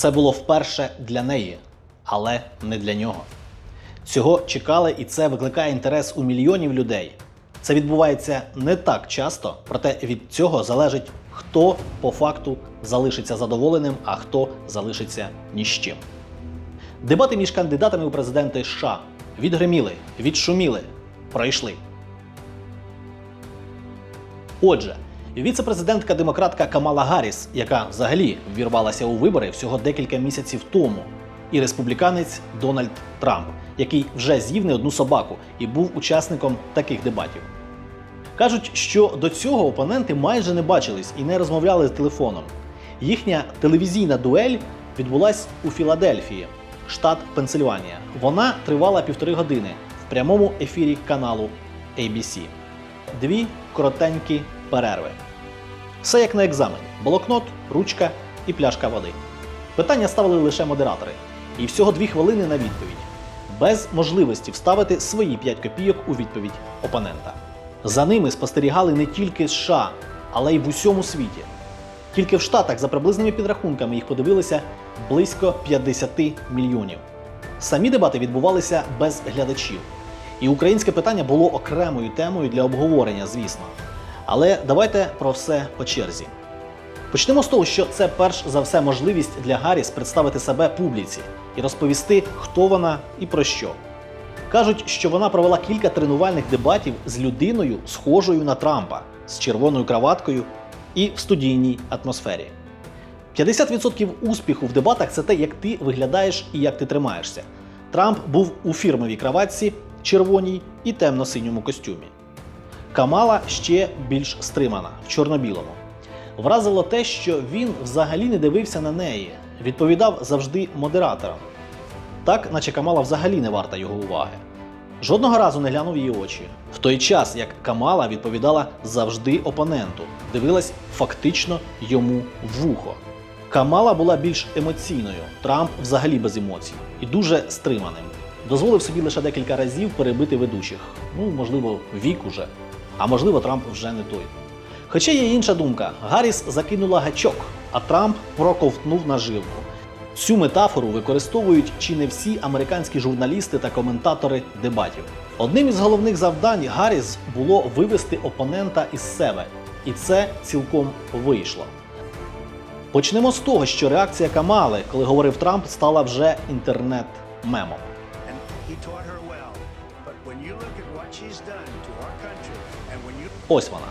Це було вперше для неї, але не для нього. Цього чекали, і це викликає інтерес у мільйонів людей. Це відбувається не так часто, проте від цього залежить, хто по факту залишиться задоволеним, а хто залишиться ні з чим. Дебати між кандидатами у президенти США відгриміли, відшуміли, пройшли. Отже, віце-президентка демократка Камала Гарріс, яка взагалі ввірвалася у вибори всього декілька місяців тому, і республіканець Дональд Трамп, який вже з'їв не одну собаку і був учасником таких дебатів. Кажуть, що до цього опоненти майже не бачились і не розмовляли з телефоном. Їхня телевізійна дуель відбулась у Філадельфії, штат Пенсильванія. Вона тривала півтори години в прямому ефірі каналу ABC. Дві коротенькі перерви. Все як на екзамені: блокнот, ручка і пляшка води. Питання ставили лише модератори, і всього дві хвилини на відповідь, без можливості вставити свої 5 копійок у відповідь опонента. За ними спостерігали не тільки США, але й в усьому світі. Тільки в Штатах, за приблизними підрахунками, їх подивилися близько 50 мільйонів. Самі дебати відбувалися без глядачів. І українське питання було окремою темою для обговорення, звісно. Але давайте про все по черзі. Почнемо з того, що це перш за все можливість для Гарріс представити себе публіці і розповісти, хто вона і про що. Кажуть, що вона провела кілька тренувальних дебатів з людиною, схожою на Трампа, з червоною краваткою і в студійній атмосфері. 50% успіху в дебатах це те, як ти виглядаєш і як ти тримаєшся. Трамп був у фірмовій краватці, червоній і темно-синьому костюмі. Камала ще більш стримана в чорно-білому. Вразило те, що він взагалі не дивився на неї, відповідав завжди модераторам. Так, наче Камала взагалі не варта його уваги. Жодного разу не глянув її очі. В той час, як Камала відповідала завжди опоненту, дивилась фактично йому в вухо. Камала була більш емоційною, Трамп взагалі без емоцій і дуже стриманим. Дозволив собі лише декілька разів перебити ведучих. Ну, можливо, вік уже, а можливо, Трамп вже не той. Хоча є інша думка: Гарріс закинула гачок, а Трамп проковтнув наживку. Цю метафору використовують чи не всі американські журналісти та коментатори дебатів. Одним із головних завдань Гарріс було вивести опонента із себе, і це цілком вийшло. Почнемо з того, що реакція Камали, коли говорив Трамп, стала вже інтернет-мемом. Ось вона.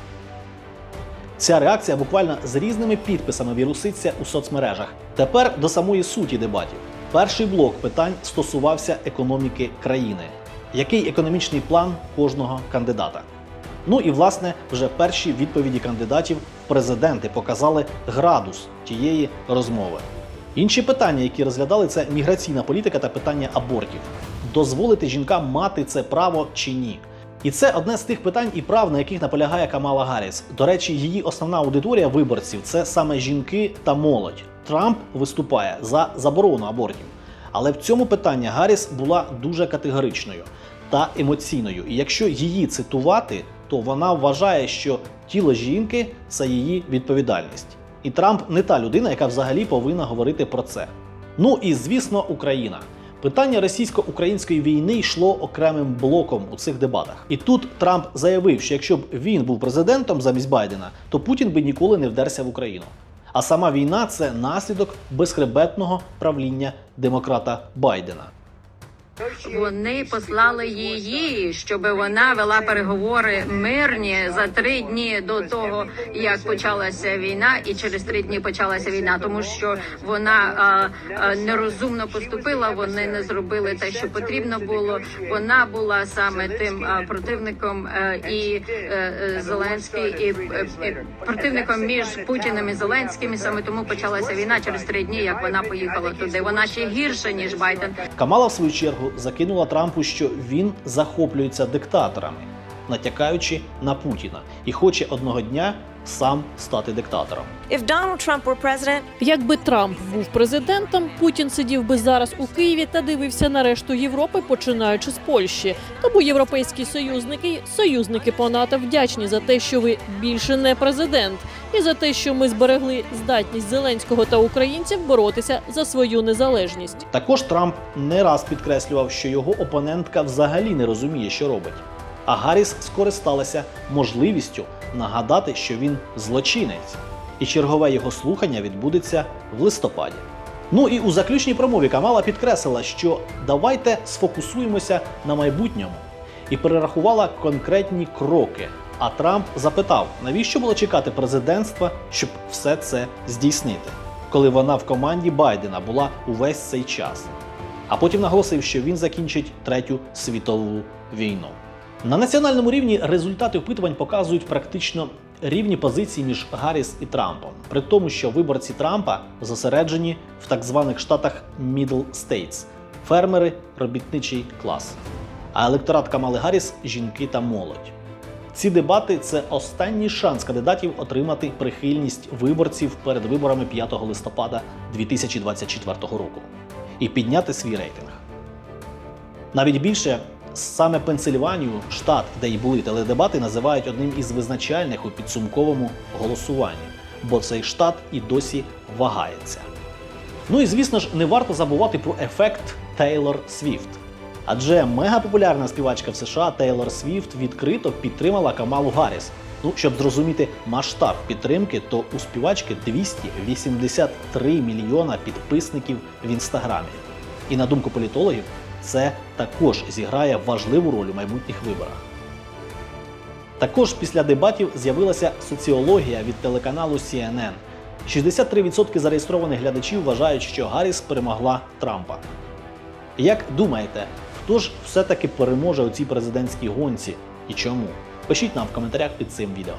Ця реакція буквально з різними підписами віруситься у соцмережах. Тепер до самої суті дебатів. Перший блок питань стосувався економіки країни. Який економічний план кожного кандидата? Ну і власне вже перші відповіді кандидатів в президенти показали градус тієї розмови. Інші питання, які розглядали, це міграційна політика та питання абортів. Дозволити жінкам мати це право чи ні? І це одне з тих питань і прав, на яких наполягає Камала Гарріс. До речі, її основна аудиторія виборців це саме жінки та молодь. Трамп виступає за заборону абортів. Але в цьому питанні Гарріс була дуже категоричною та емоційною. І якщо її цитувати, то вона вважає, що тіло жінки це її відповідальність. І Трамп не та людина, яка взагалі повинна говорити про це. Ну і звісно, Україна. Питання російсько-української війни йшло окремим блоком у цих дебатах. І тут Трамп заявив, що якщо б він був президентом замість Байдена, то Путін би ніколи не вдерся в Україну. А сама війна це наслідок безхребетного правління демократа Байдена. Вони послали її, щоб вона вела переговори мирні за три дні до того, як почалася війна, і через три дні почалася війна, тому що вона а, а, нерозумно поступила. Вони не зробили те, що потрібно було. Вона була саме тим а, противником а, і е, е, Зеленський, і, е, і противником між Путіним і Зеленським. І саме тому почалася війна через три дні, як вона поїхала туди. Вона ще гірша ніж Байден. Камала, в свою чергу, закинула Трампу, що він захоплюється диктаторами, натякаючи на Путіна, і хоче одного дня сам стати диктатором. If Donald Trump were president, Якби Трамп був президентом, Путін сидів би зараз у Києві та дивився на решту Європи, починаючи з Польщі. Тому європейські союзники, союзники по НАТО вдячні за те, що ви більше не президент. І за те, що ми зберегли здатність Зеленського та українців боротися за свою незалежність. Також Трамп не раз підкреслював, що його опонентка взагалі не розуміє, що робить. А Гарріс скористалася можливістю нагадати, що він злочинець, і чергове його слухання відбудеться в листопаді. Ну і у заключній промові Камала підкреслила, що давайте сфокусуємося на майбутньому і перерахувала конкретні кроки. А Трамп запитав, навіщо було чекати президентства, щоб все це здійснити, коли вона в команді Байдена була увесь цей час. А потім наголосив, що він закінчить третю світову війну. На національному рівні результати опитувань показують практично рівні позиції між Гарріс і Трампом, при тому, що виборці Трампа зосереджені в так званих штатах Middle States – фермери, робітничий клас. А електорат Камали Гарріс жінки та молодь. Ці дебати це останній шанс кандидатів отримати прихильність виборців перед виборами 5 листопада 2024 року і підняти свій рейтинг. Навіть більше саме Пенсильванію, штат, де й були теледебати, називають одним із визначальних у підсумковому голосуванні, бо цей штат і досі вагається. Ну і звісно ж, не варто забувати про ефект Тейлор Свіфт. Адже мегапопулярна співачка в США Тейлор Свіфт відкрито підтримала Камалу Гарріс. Ну, щоб зрозуміти масштаб підтримки, то у співачки 283 мільйона підписників в інстаграмі. І на думку політологів, це також зіграє важливу роль у майбутніх виборах. Також після дебатів з'явилася соціологія від телеканалу CNN. 63% зареєстрованих глядачів вважають, що Гарріс перемогла Трампа. Як думаєте, хто ж все-таки переможе у цій президентській гонці і чому? Пишіть нам в коментарях під цим відео.